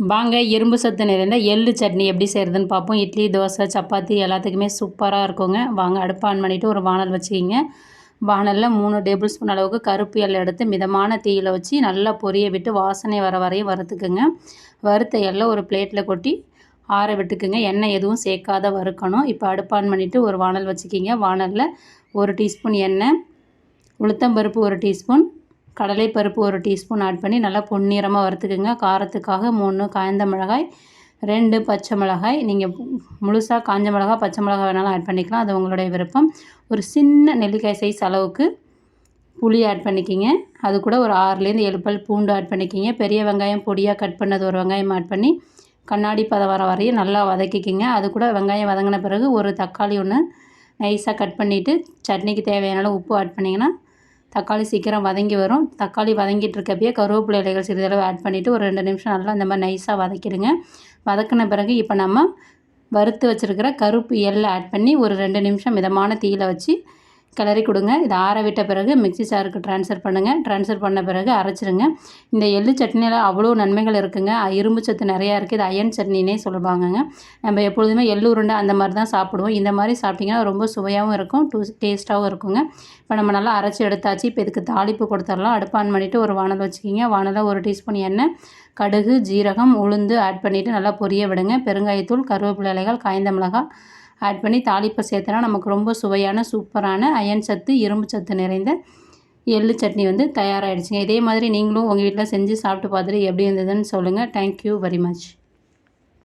வாங்க இரும்பு சத்து நிறைந்த எள்ளு சட்னி எப்படி செய்கிறதுன்னு பார்ப்போம். இட்லி தோசை சப்பாத்தி எல்லாத்துக்குமே சூப்பராக இருக்குங்க. வாங்க அடுப்பு ஆன் பண்ணிவிட்டு ஒரு வானல் வச்சுக்கிங்க. வானலில் மூணு டேபிள் ஸ்பூன் அளவுக்கு கருப்பு எல்லை எடுத்து மிதமான தீயில் வச்சு நல்லா பொரிய விட்டு வாசனை வர வரையும் வறுத்துக்குங்க. வறுத்த எல்லாம் ஒரு பிளேட்டில் கொட்டி ஆற விட்டுக்குங்க. எண்ணெய் எதுவும் சேர்க்காத வறுக்கணும். இப்போ அடுப்பு ஆன் பண்ணிவிட்டு ஒரு வானல் வச்சுக்கிங்க. வானலில் ஒரு டீஸ்பூன் எண்ணெய் உளுத்தம்பருப்பு ஒரு டீஸ்பூன் கடலை பருப்பு ஒரு டீஸ்பூன் ஆட் பண்ணி நல்லா பொன்னிறமாக வறுத்துக்குங்க. காரத்துக்காக மூணு காய்ந்த மிளகாய் ரெண்டு பச்சை மிளகாய். நீங்கள் முழுசாக காஞ்ச மிளகாய் பச்சை மிளகாய் வேணாலும் ஆட் பண்ணிக்கலாம். அது உங்களுடைய விருப்பம். ஒரு சின்ன நெல்லிக்காய் சைஸ் அளவுக்கு புளி ஆட் பண்ணிக்கிங்க. அது கூட ஒரு ஆறுலேருந்து ஏழு பல் பூண்டு ஆட் பண்ணிக்கிங்க. பெரிய வெங்காயம் பொடியாக கட் பண்ணது ஒரு வெங்காயம் ஆட் பண்ணி கண்ணாடி பதவரம் வர வரையும் நல்லா வதக்கிக்கிங்க. அது கூட வெங்காயம் வதங்கின பிறகு ஒரு தக்காளி ஒன்று நைஸாக கட் பண்ணிவிட்டு சட்னிக்கு தேவையான உப்பு ஆட் பண்ணிங்கன்னா தக்காளி சீக்கிரம் வதங்கி வரும். தக்காளி வதங்கிட்டு இருக்கப்பயே கருவேப்பிலை இலைகள் சிறிதளவு ஆட் பண்ணிவிட்டு ஒரு ரெண்டு நிமிஷம் நல்லா இந்த மாதிரி நைஸாக வதக்கிடுங்க. வதக்கின பிறகு இப்போ நம்ம வறுத்து வச்சுருக்கிற கருப்பு எள்ளை ஆட் பண்ணி ஒரு ரெண்டு நிமிஷம் மிதமான தீயில் வச்சு கிளறி கொடுங்க. இதை ஆற விட்ட பிறகு மிக்சி சாருக்கு ட்ரான்ஸ்ஃபர் பண்ணுங்கள் ட்ரான்ஸ்ஃபர் பண்ண பிறகு அரைச்சிருங்க. இந்த எள்ளு சட்னியில் அவ்வளோ நன்மைகள் இருக்குங்க. இரும்பு சத்து நிறையா இருக்குது இது அயன் சட்னினே சொல்லுவாங்கங்க. நம்ம எப்பொழுதுமே எள்ளு உருண்டை அந்த மாதிரி தான் சாப்பிடுவோம். இந்த மாதிரி சாப்பிட்டிங்கன்னா ரொம்ப சுவையாகவும் இருக்கும். டூ டேஸ்ட்டாகவும் இருக்குங்க. இப்போ நம்ம நல்லா அரைச்சி எடுத்தாச்சு. இப்போ இதுக்கு தாளிப்பு கொடுத்துடலாம். அடுப்பான் பண்ணிவிட்டு ஒரு வானல் வச்சுக்கிங்க. வானலில் ஒரு டீஸ்பூன் எண்ணெய் கடுகு ஜீரகம் உளுந்து ஆட் பண்ணிவிட்டு நல்லா பொரிய விடுங்க. பெருங்காயத்தூள் கருவேப்பிலை இலைகள் காய்ந்த மிளகாய் ஆட் பண்ணி தாளிப்பை சேர்த்தனா நமக்கு ரொம்ப சுவையான சூப்பரான அயன் சத்து இரும்பு சத்து நிறைந்த எள்ளு சட்னி வந்து தயாராகிடுச்சுங்க இதே மாதிரி நீங்களும் உங்கள் வீட்டில் செஞ்சு சாப்பிட்டு பார்த்துட்டு எப்படி இருந்ததுன்னு சொல்லுங்கள் தேங்க்யூ வெரி மச்